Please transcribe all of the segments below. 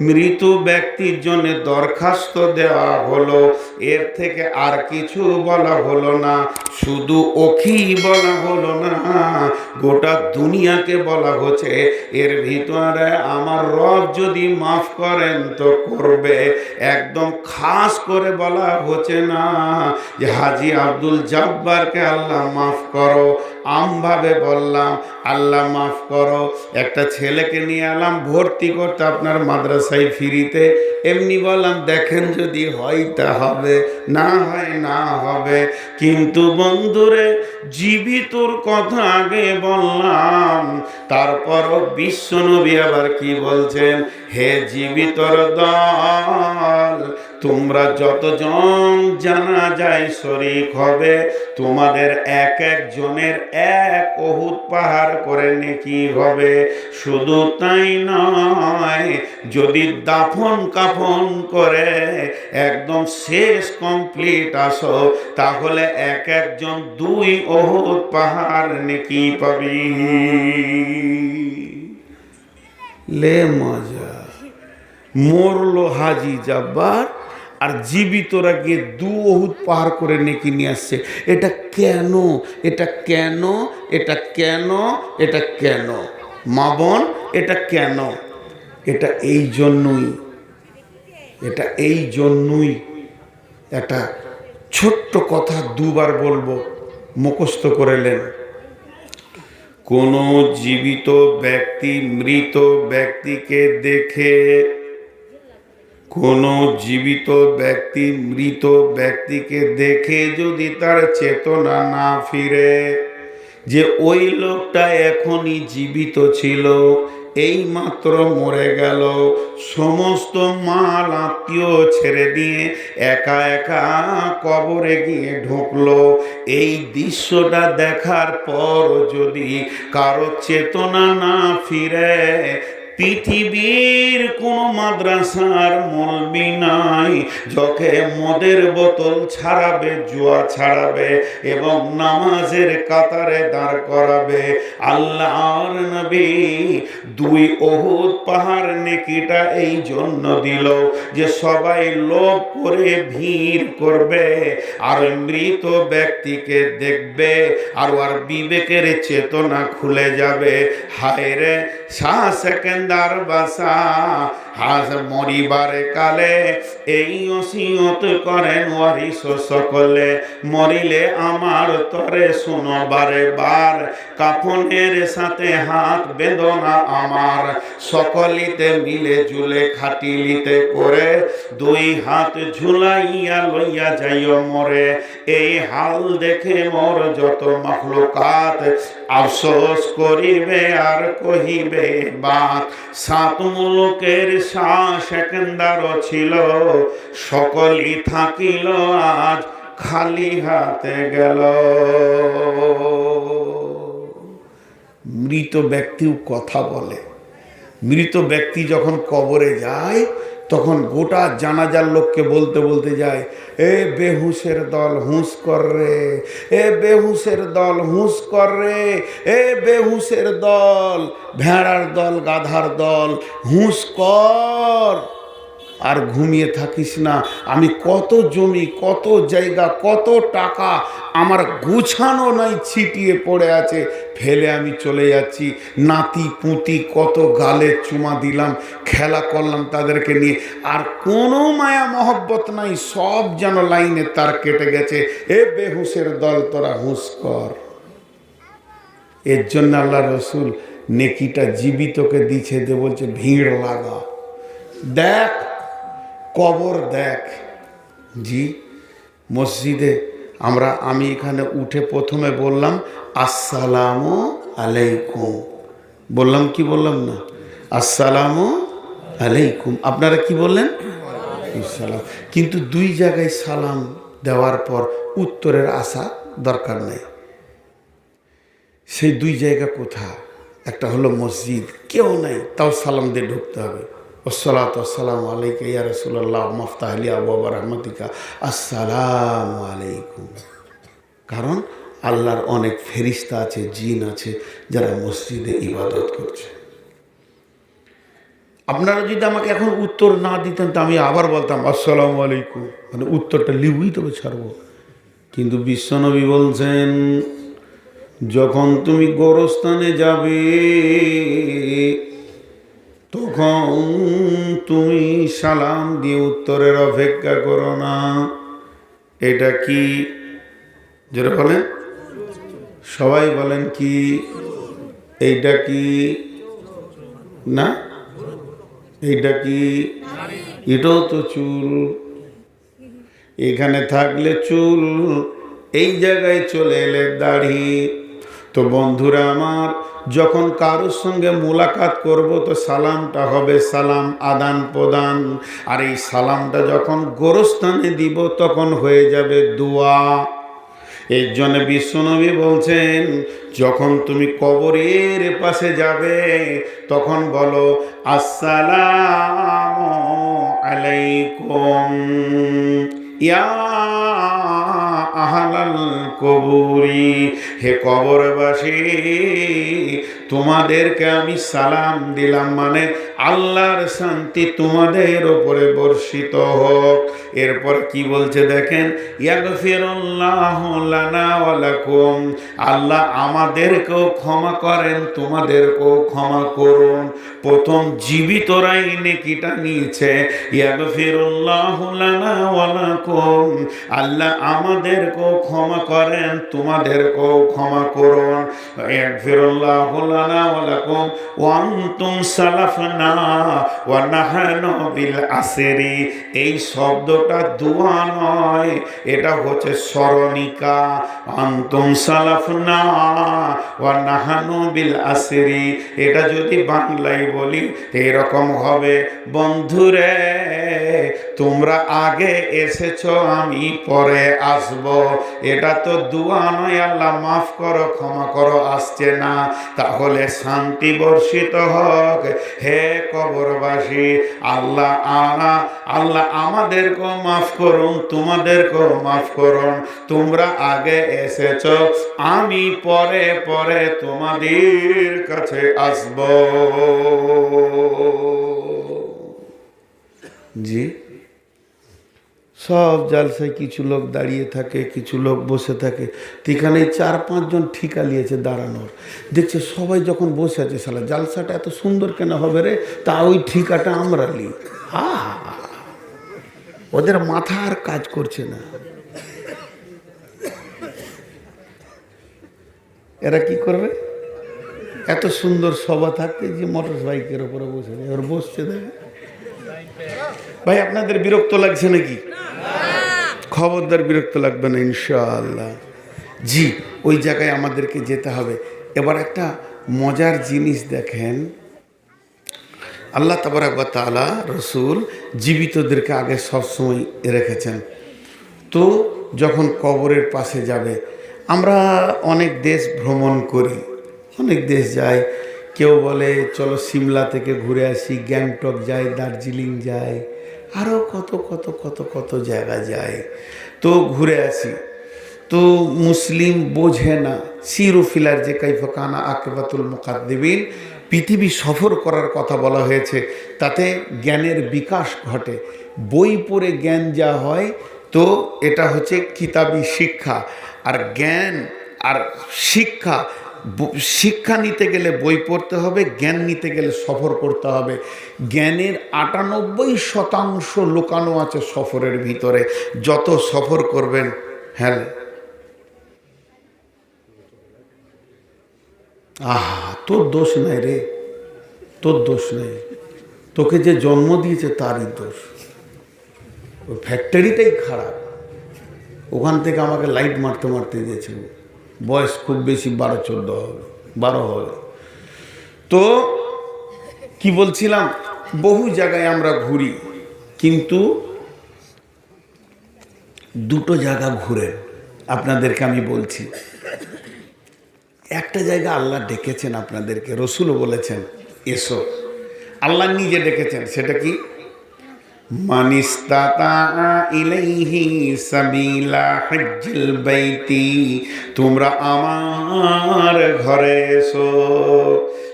মৃত ব্যক্তির জন্য দরখাস্ত দেওয়া হলো। এর থেকে আর কিছু বলা হলো না। শুধু ওখি বলা হলো না। গোটা দুনিয়াকে বলা হচ্ছে। এর ভিতরে আমার রব যদি মাফ করেন তো করবে। একদম খাস করে বলা হচ্ছে না যে হাজি আব্দুল জব্বারকে আল্লাহ মাফ করো। আমভাবে বললাম, আল্লাহ মাফ করো, একটা ছেলেকে নিয়ে এলাম, ভর্তি করতে আপনার মাদ্রাসায় ফিরিতে। এমনি বললাম, দেখেন যদি হয় তা হবে, না হয় না হবে। কিন্তু বন্ধুরে, জীবিতর কথা আগে বললাম, তারপরও বিশ্বনবী আবার কি বলছেন? হে জীবিতর দল তোমরা যতজন জানা যায় শরিক হবে, তোমাদের এক একজনের এক অহুত পাহাড় করে নেকি হবে। শুধু তাই নয়, যদি দাফন কাফন করে একদম শেষ কমপ্লিট আসো, তাহলে এক একজন দুই অহুত পাহাড় নেকি পাবি। লে মজা। মরলো হাজি জাব্বার আর জীবিতরা গিয়ে দু অহুত পার করে নেকি নিয়ে আসছে। এটা কেন? এটা কেন? এটা কেন? এটা কেন? মা বোন, এটা কেন? এটা এই জন্যই। এটা এই জন্যই। একটা ছোট্ট কথা দুবার বলব, মুখস্থ করেলেন কোনো জীবিত ব্যক্তি মৃত ব্যক্তিকে দেখে কোনো জীবিত ব্যক্তি, মৃত ব্যক্তিকে দেখে যদি তার চেতনা না ফিরে, যে ওই লোকটা এখনই জীবিত ছিল এই মাত্র মরে গেল, সমস্ত মাল আত্মীয় ছেড়ে দিয়ে একা একা কবরে গিয়ে ঢুকলো। এই দৃশ্যটা দেখার পর যদি কারও চেতনা না ফিরে পৃথিবীর কোন মাদ্রাসার মলবি নাই। যকে মদের বোতল ছাড়াবে, জুয়া ছাড়াবে এবং নামাজের কাতারে দাঁড় করাবে। আল্লাহর নবী দুই অহুদ পাহাড় নেকিটা এই জন্য দিল যে সবাই লোভ করে ভিড় করবে আর মৃত ব্যক্তিকে দেখবে আর আর বিবেকের চেতনা খুলে যাবে। হায় রে শাহ সেকেন্দার বাসা হাস মরিবারে কালে এই অসিয়ত করেন ওয়ারিস সকলে। মরিলে আমার তরে শুনবারে বার কাফনের সাথে হাত বেদনা আমার। সকলিতে মিলে জুলে খাটিলিতে করে দুই হাত ঝুলাইয়া লইয়া যাইও মরে। এই হাল দেখে মোর যত মখলুকাত, আফসোস করিবে আর কহিবে বাত। সাত মুলুকের একেন্দারও ছিল, সকলই থাকিল, আজ খালি হাতে গেল। মৃত ব্যক্তিও কথা বলে। মৃত ব্যক্তি যখন কবরে যায় তখন গোটা জানাজার লোককে বলতে বলতে যায়, এ বেহুসের দল হুঁস কর রে, এ বেহুসের দল হুঁস কর রে, এ বেহুসের দল, ভেড়ার দল, গাধার দল হুঁস কর। আর ঘুমিয়ে থাকিস না। আমি কত জমি, কত জায়গা, কত টাকা আমার গুছানো নাই, ছিটিয়ে পড়ে আছে। ফেলে আমি চলে যাচ্ছি। নাতি, পুঁতি, কত গালে চুমা দিলাম, খেলা করলাম তাদেরকে নিয়ে। আর কোনো মায়া মহব্বত নাই, সব যেন লাইনে তার কেটে গেছে। এ বেহুশের দল, তোরা হুঁস কর। এর জন্য আল্লাহ রসুল নেকিটা জীবিতকে দিছে দে বলছে, ভিড় লাগা। দেখ কবর দেখ। জি, মসজিদে আমরা, আমি এখানে উঠে প্রথমে বললাম, আসসালামু আলাইকুম। বললাম, কি বললাম না? আসসালামু আলাইকুম। আপনারা কি বললেন? সালাম কিন্তু দুই জায়গায় সালাম দেওয়ার পর উত্তরের আশা দরকার নেই। সেই দুই জায়গা কোথা? একটা হলো মসজিদ, কেউ নাই, তাও সালাম দিয়ে ঢুকতে হবে। আসসালামু আলাইকা ইয়া রসুল্লাহ মফতাহলি আবু রহমতিকা আসসালামু আলাইকুম। কারণ আল্লাহর অনেক ফেরিস্তা আছে, জিন আছে, যারা মসজিদে ইবাদত করছে। আপনারা যদি আমাকে এখন উত্তর না দিতেন, তো আমি আবার বলতাম, আসসালামু আলাইকুম। মানে উত্তরটা লিবই তবে ছাড়বো। কিন্তু বিশ্বনবী বলছেন, যখন তুমি গোরস্থানে যাবে তখন তুমি সালাম দিয়ে উত্তরের অপেক্ষা করো না। এটা কি? যেটা বলেন। সবাই বলেন কি? এইটা কি? না? এইটা কি? এটাও তো চুল। এখানে থাকলে চুল, এই জায়গায় চলে এলে দাড়ি। তো বন্ধুরা আমার যখন কারোর সঙ্গে মোলাকাত করব তো সালামটা হবে সালাম, আদান প্রদান। আর এই সালামটা যখন গোরস্থানে দিব তখন হয়ে যাবে দোয়া। এর জন্য বিশ্বনবী বলছেন, যখন তুমি কবরের পাশে যাবে, তখন বলো, আসসালাম আলাইকুম। ইয়া আহালাল কবুরি। হে কবরবাসী তোমাদেরকে আমি সালাম দিলাম। মানে আল্লাহর শান্তি তোমাদের ওপরে বর্ষিত হোক। এরপর কি বলছে দেখেন আল্লাহ আমাদেরকেও ক্ষমা করেন, তোমাদেরকেও ক্ষমা করুন। প্রথম জীবিতরাই নেকিটা নিয়েছে। আল্লাহ আমাদেরকেও ক্ষমা করেন, তোমাদেরকেও ক্ষমা করুন। ইয়াগফিরুল্লাহ লানা ওয়া লাকুম। ওয়া আনতুম সালাফনা বিল আসরি। এই শব্দটা দোয়া নয়, এটা হচ্ছে স্মরণিকা। আন্তম সালাফনা ওয়া নাহানু বিল আসরি। এটা যদি বাংলায় বলি এরকম হবে, বন্ধুরে তোমরা আগে এসেছ, আমি পরে আসব। এটা তো দুয়া নয়, আল্লাহ মাফ করো, ক্ষমা করো, আসছে না। তাহলে শান্তি বর্ষিত হোক। হে কবরবাসী, আল্লাহ আনা আল্লাহ আমাদেরকেও মাফ করুন, তোমাদেরকেও মাফ করুন। তোমরা আগে এসেছ, আমি পরে পরে তোমাদের কাছে আসব। জি? সব জালসায় কিছু লোক দাঁড়িয়ে থাকে, কিছু লোক বসে থাকে। তো এখানে চার পাঁচজন ঠিকা নিয়েছে দাঁড়ানোর। দেখছে সবাই যখন বসে আছে সালা জালসাটা এত সুন্দর কেন হবে রে? তা ওই ঠিকাটা আমরা লি ওদের মাথা আর কাজ করছে না। এরা কি করবে? এত সুন্দর সভা থাকতে যে মোটর বাইকের ওপরে বসে ওর বসছে দেখে ভাই, আপনাদের বিরক্ত লাগছে নাকি? খবরদার বিরক্ত লাগবে না, ইনশাআল্লাহ। জি, ওই জায়গায় আমাদেরকে যেতে হবে। এবার একটা মজার জিনিস দেখেন। আল্লাহ তাবারাক তালা রসুল জীবিতদেরকে আগে সবসময় রেখেছেন। তো যখন কবরের পাশে যাবে, আমরা অনেক দেশ ভ্রমণ করি, অনেক দেশ যাই। কেউ বলে, চলো সিমলা থেকে ঘুরে আসি, গ্যাংটক যাই, দার্জিলিং যাই। আরও কত কত কত কত জায়গা যায়। তো ঘুরে আসি। তো মুসলিম বোঝে না সিরুফিলার যে কাইফকানা আকেবাতুল মুকাদ্দিবিন, পৃথিবী সফর করার কথা বলা হয়েছে, তাতে জ্ঞানের বিকাশ ঘটে। বই পড়ে জ্ঞান যা হয়, তো এটা হচ্ছে কিতাবি শিক্ষা। আর জ্ঞান আর শিক্ষা শিক্ষা নিতে গেলে বই পড়তে হবে, জ্ঞান নিতে গেলে সফর করতে হবে। জ্ঞানের আটানব্বই শতাংশ লুকানো আছে সফরের ভিতরে। যত সফর করবেন হ্যাঁ। আহা, তোর দোষ নাই রে। তোর দোষ নেই। তোকে যে জন্ম দিয়েছে তারই দোষ। ওই ফ্যাক্টরিটাই খারাপ। ওখান থেকে আমাকে লাইট মারতে মারতে দিয়েছে ও। বয়স খুব বেশি বারো, চোদ্দ হবে, বারো হবে। তো কি বলছিলাম? বহু জায়গায় আমরা ঘুরি, কিন্তু দুটো জায়গা ঘুরে আপনাদেরকে আমি বলছি। একটা জায়গা আল্লাহ ডেকেছেন আপনাদেরকে, রসুলও বলেছেন, এসো। আল্লাহ নিজে ডেকেছেন, সেটা কি? তোমরা আমার ঘরে এসো।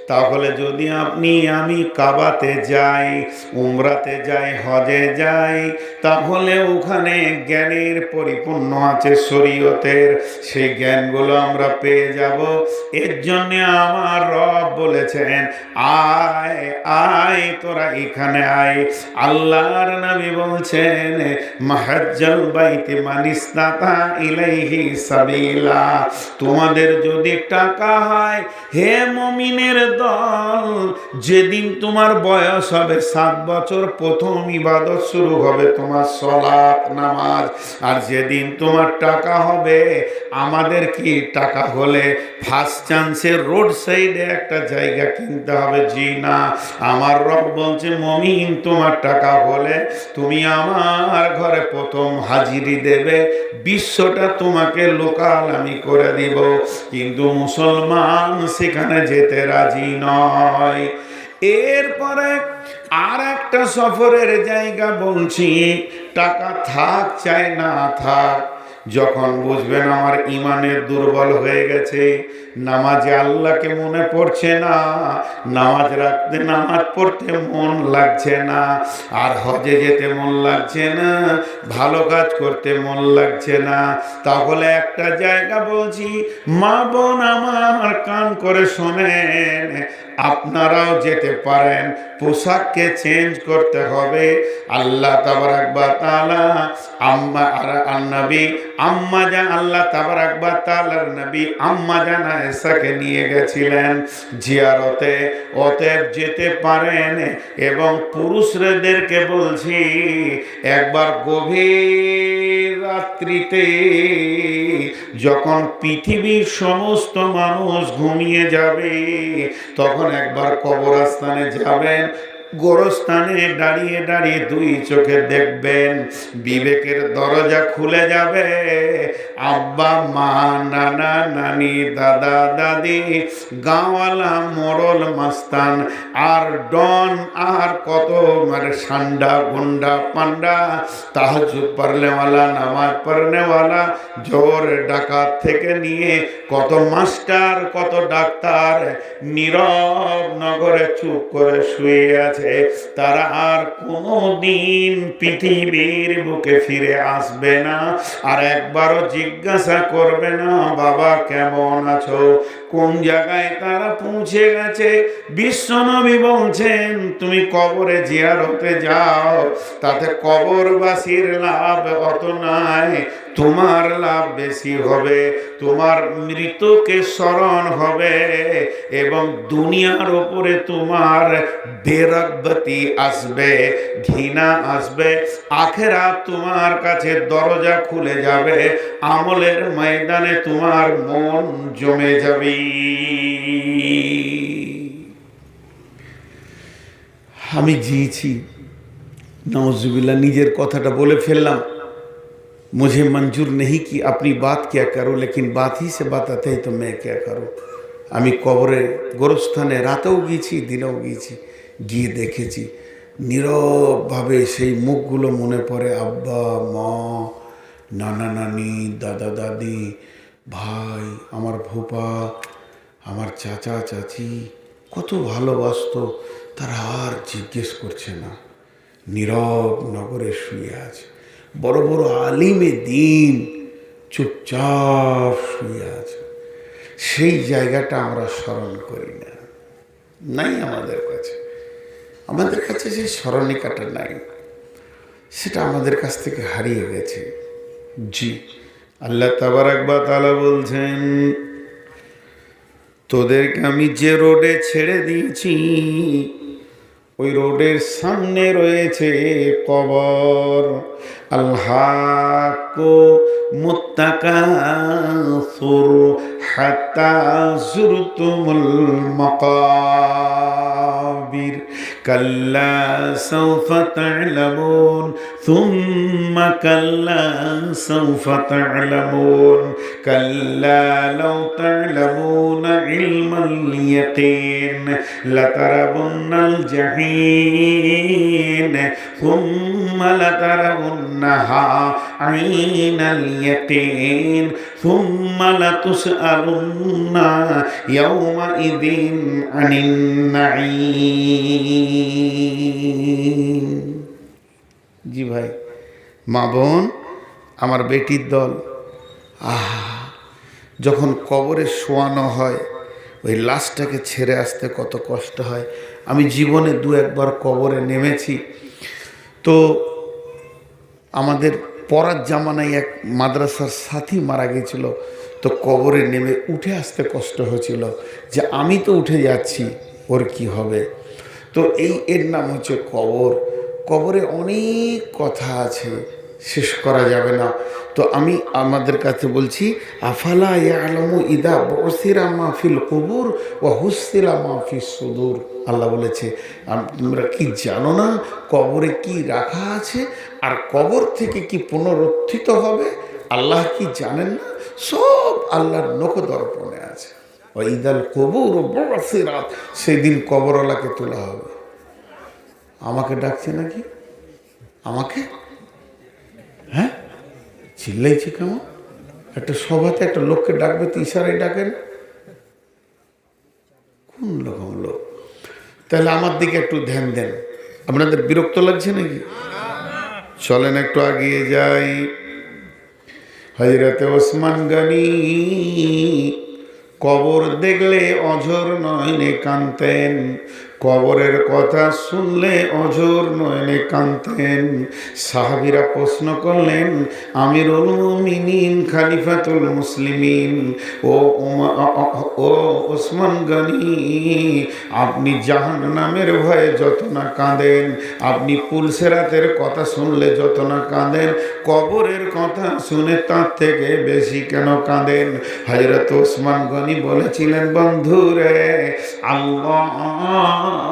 তাহলে যদি আপনি আমি কাবাতে যাই উমরাতে যাই হজে যাই তাহলে ওখানে জ্ঞানের পরিপূর্ণ আছে শরীয়তের। সেই জ্ঞানগুলো আমরা পেয়ে যাব। এর জন্য আমার রব বলেছেন, আয় আয়, তোরা এখানে আয়। আল্লাহর নবী বলছেন, মাহাজ্জাল বাইতে মানিস্তাতা ইলাইহি সাবিলা। তোমাদের যদি টাকা হয়, হে মমিনের দল, যেদিন তোমার বয়স হবে, সাত বছর প্রথম ইবাদত শুরু হবে তোমার সলাৎ নামাজ। আর যেদিন তোমার টাকা হবে, আমাদের কি টাকা হলে ফার্স্ট চান্সে রোড সাইডে একটা জায়গা কিনতে হবে? জি না। আমার রব বলছে, মমিন, তোমার টাকা হলে তুমি আমার ঘরে প্রথম হাজিরি দেবে। বিশ্বটা তোমাকে লোকাল আমি করে দিব। কিন্তু মুসলমান সেখানে যেতে রাজি নয়। এরপরে আর একটা সফরের জায়গা বলছি, টাকা থাক চায় না থাক, যখন বুঝবেন আমার ইমানের দুর্বল হয়ে গেছে নামাজে আল্লাহকে মনে পড়ছে না, নামাজ রাখতে নামাজ পড়তে মন লাগছে না, আর হজে যেতে মন লাগছে না, ভালো কাজ করতে মন লাগছে না। তাহলে একটা জায়গা বলছি, মা বোন আমার কান করে শোনেন, আপনারাও যেতে পারেন, পোশাককে চেঞ্জ করতে হবে। আল্লাহ তাবার তাবারাকবা তালা আম্মা আর নবী, আম্মা জান, আল্লাহ তাবারাকবা তাআলার নবী, আম্মা জান আয়েশাকে নিয়ে গেছিলেন। জিয়ারতে, অতএব যেতে পারেন এবং পুরুষদেরকে বলছি, একবার গভীর রাত্রিতে যখন পৃথিবীর সমস্ত মানুষ ঘুমিয়ে যাবে, তখন একবার কবরস্থানে যাবেন। গোরস্থানে দাঁড়িয়ে দাঁড়িয়ে দুই চোখে দেখবেন, বিবেকের দরজা খুলে যাবে। আব্বা, মা, নানা, নানি, দাদা, দাদি, গাঁওয়ালা মরল মাস্তান, আর ডন, আর কত মানে সান্ডা, গুন্ডা, পান্ডা তাহাজুদ পারলেওয়ালা নামাজ পড়নেওয়ালা, জোর ডাকাত থেকে নিয়ে কত মাস্টার, কত ডাক্তার, নীরব নগরে চুপ করে শুয়ে আছে। তারা আর কোনো দিন পৃথিবীর বুকে ফিরে আসবে না। আর একবারও জিজ্ঞাসা করবে না, বাবা, কেমন আছো? কোন জায়গায় তারা পৌঁছে গেছে? বিশ্বনবী বলছেন, তুমি কবরে জিয়ারতে যাও, তাতে কবরবাসীর লাভ অত নাই। তোমার লাভ বেশি হবে, তোমার মৃতকে স্মরণ হবে এবং দুনিয়ার ওপরে তোমার বেরগবতি আসবে, ঘৃণা আসবে আখেরা তোমার কাছে দরজা খুলে যাবে, আমলের ময়দানে তোমার মন জমে যাবে। আমি জিয়েছি, নওয়াজুবিল্লাহ নিজের কথাটা বলে ফেললাম। मुझे मंजूर नहीं कि अपनी बात क्या करूं लेकिन बात ही से बताते हैं तो मैं क्या करूं আমি কবরে গোরস্থানে রাতেও গিয়েছি দিনেও গিয়েছি গিয়ে দেখেছি নীরবভাবে সেই মুখগুলো মনে পড়ে আব্বা মা নানা নানি দাদা দাদি ভাই আমার ভোপা আমার চাচা চাচি কত ভালোবাসতো তারা আর জিজ্ঞেস করছে না নীরব নগরে শুয়ে আছে বড় বড় আলিমে দিন চুপচাপ শুয়ে আছে। সেই জায়গাটা আমরা স্মরণ করি না। নাই আমাদের কাছে। আমাদের কাছে সেই স্মরণিকাটা নাই, সেটা আমাদের কাছ থেকে হারিয়ে গেছে। জি, আল্লাহ তাবার একবার তালা বলছেন, তোদেরকে আমি যে রোডে ছেড়ে দিয়েছি, ওই রোডের সামনে রয়েছে কবর। আল্লাহ মুত্তাকাসুর হাত্তা জুরতুমুল মাকাবির كلا سوف تعلمون ثم كلا سوف تعلمون. كلا لو تعلمون علم اليقين لترون الجحيم. ثم لترونها عين اليقين. ثم لتسألن يومئذ عن النعيم. জি ভাই। মা বোন, আমার বেটির দল। আহ, যখন কবরে শোয়ানো হয়, ওই লাশটাকে ছেড়ে আসতে কত কষ্ট হয়। আমি জীবনে দু একবার কবরে নেমেছি। তো আমাদের পরার জামানায় এক মাদ্রাসার সাথী মারা গেছিল। তো কবরে নেমে উঠে আসতে কষ্ট হয়েছিল যে আমি তো উঠে যাচ্ছি, ওর কি হবে? তো এই এর নাম হচ্ছে কবর। কবরে অনেক কথা আছে, শেষ করা যাবে না। তো আমি আমাদের কাছে বলছি, আফালা আলমু ইদা বসিরা মাহফিল কবুর ও হুসিলা মাহফিল সুদূর। আল্লাহ বলেছে তোমরা কি জানো না কবরে কি রাখা আছে আর কবর থেকে কি পুনরুত্থিত হবে? আল্লাহ কি জানেন না? সব আল্লাহর নখদর্পণে আছে। ঈদাল কবুর বসিরাত সেদিন কবরওয়ালাকে তোলা হবে। আমাকে ডাকছে নাকি? আমাকে? হ্যাঁ? চিল্লাইছে কেমন? একটা সভাতে একটা লোককে ডাকবে তো ইশারায় ডাকেন কোন রকম লোক? তাহলে আমার দিকে একটু ধ্যান দেন। আপনাদের বিরক্ত লাগছে নাকি? চলেন একটু আগিয়ে যাই। হজরতে ওসমান গনি কবর দেখলে অঝর নয় কানতেন। কবরের কথা শুনলে অঝর নয়নে কানতেন সাহাবিরা প্রশ্ন করলেন, আমিরুল মুমিনিন, খালিফাতুল মুসলিমিন, ও ও ওসমান গনি, আপনি জাহান নামের ভয়ে যত না কাঁদেন, আপনি পুলসেরাতের কথা শুনলে যত না কাঁদেন, কবরের কথা শুনে তার থেকে বেশি কেন কাঁদেন? হজরত ওসমান গনি বলেছিলেন, বন্ধুরে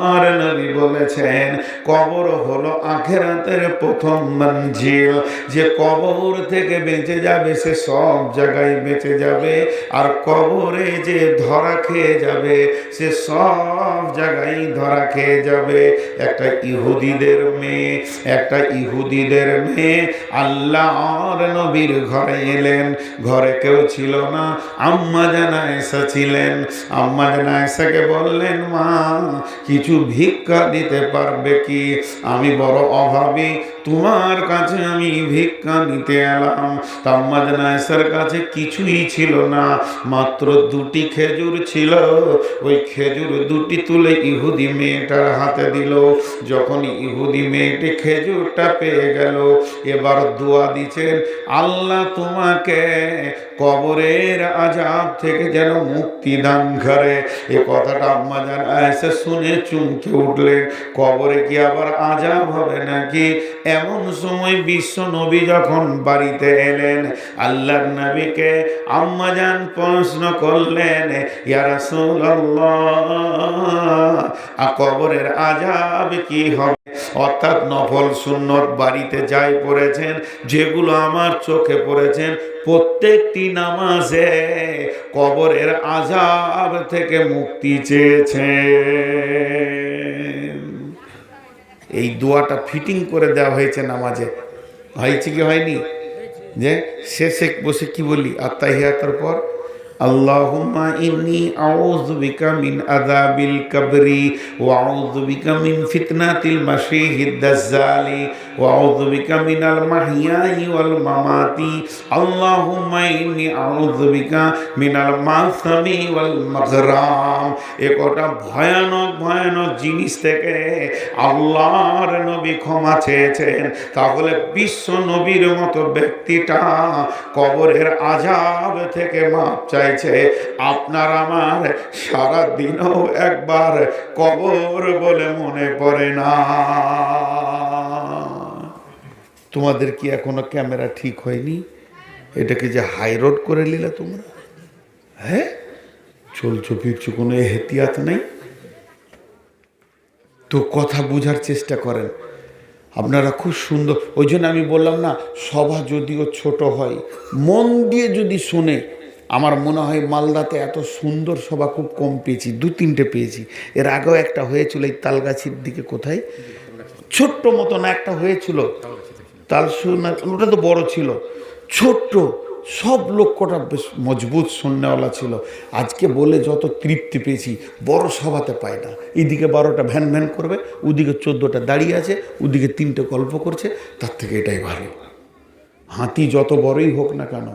আল্লাহর নবী বলেছেন, কবর হলো আখেরাতের প্রথম মঞ্জিল। যে কবর থেকে বেঁচে যাবে, সে সব জায়গায় বেঁচে যাবে। আর কবরে যে ধরা খেয়ে যাবে, সে সব জায়গায় ধরা খেয়ে যাবে। একটা ইহুদিদের মেয়ে, একটা ইহুদিদের মেয়ে। আল্লাহ নবীর ঘরে এলেন। ঘরে কেউ ছিল না। আম্মা জানা এসা ছিলেন। আম্মা জানা এসাকে বললেন, মা, কিছু ভিক্ষা দিতে পারবে কি? আমি বড় অভাবী। তোমার কাছে আমি ভিক্ষা নিতে এলাম। তাম্মাদ নায়সার কাছে কিছুই ছিল না, মাত্র দুটি খেজুর ছিল। ওই খেজুর দুটি তুলে ইহুদি মেয়েটার হাতে দিল। যখন ইহুদি মেয়েটি খেজুরটা পেয়ে গেল, এবার দোয়া দিচ্ছেন, আল্লাহ তোমাকে কবরের আজাব থেকে যেন মুক্তি দান করে। এ কথাটা আম্মা আয়েশা শুনে চুমকে উঠলেন। কবরে কি আবার আজাব হবে নাকি? এমন সময় বিশ্ব নবী যখন বাড়িতে এলেন, আল্লাহর নবীকে আম্মা জান প্রশ্ন করলেন কবরের আজাব কি হবে? অর্থাৎ নফল সুন্নত বাড়িতে যাই পড়েছেন, যেগুলো আমার চোখে পড়েছেন, প্রত্যেকটি নামাজে কবরের আজাব থেকে মুক্তি চেয়েছেন। এই দোয়াটা ফিটিং করে দেওয়া হয়েছে নামাজে। হয়েছে কি হয়নি? যে শেষে বসে কি বলি? আত্মাহিয়াতার পর, আল্লাহুম্মা ইন্নি আউযু ওয়া আউযু বিকা মিনাল মাহইয়াই ওয়াল মামাতি। আল্লাহুম্মা ইন্নি আউযু বিকা মিনাল মাসামি ওয়াল মাগরাম। এ কটা ভয়ানক ভয়ানক জিনিস থেকে আল্লাহর নবী ক্ষমা চেয়েছেন। তাহলে বিশ্ব নবীর মতো ব্যক্তিটা কবরের আজাব থেকে মাপ চাইছে। আপনার আমার সারা দিনও একবার কবর বলে মনে পড়ে না। তোমাদের কি এখনও ক্যামেরা ঠিক হয়নি? এটাকে যে হাই রোড করে নিলে তোমরা? হ্যাঁ? চলছো ফিরছো, কোনো এহতিয়াত নেই? তো কথা বোঝার চেষ্টা করেন। আপনারা খুব সুন্দর, ওই জন্য আমি বললাম না, সভা যদিও ছোট হয়, মন দিয়ে যদি শোনে, আমার মনে হয় মালদাতে এত সুন্দর সভা খুব কম পেয়েছি, দু তিনটে পেয়েছি। এর আগেও একটা হয়েছিল এই তালগাছির দিকে কোথায়? ছোট্ট মতন একটা হয়েছিল তাল শুনে ওটা তো বড় ছিল। ছোট্ট, সব লক্ষ্যটা বেশ মজবুত শূন্যওয়ালা ছিল। আজকে বলে যত তৃপ্তি পেয়েছি, বড় সভাতে পায় না। এদিকে বারোটা ভ্যান ভ্যান করবে, ওদিকে চোদ্দোটা দাঁড়িয়ে আছে, ওদিকে তিনটে গল্প করছে, তার থেকে এটাই ভালো। হাতি যত বড়ই হোক না কেন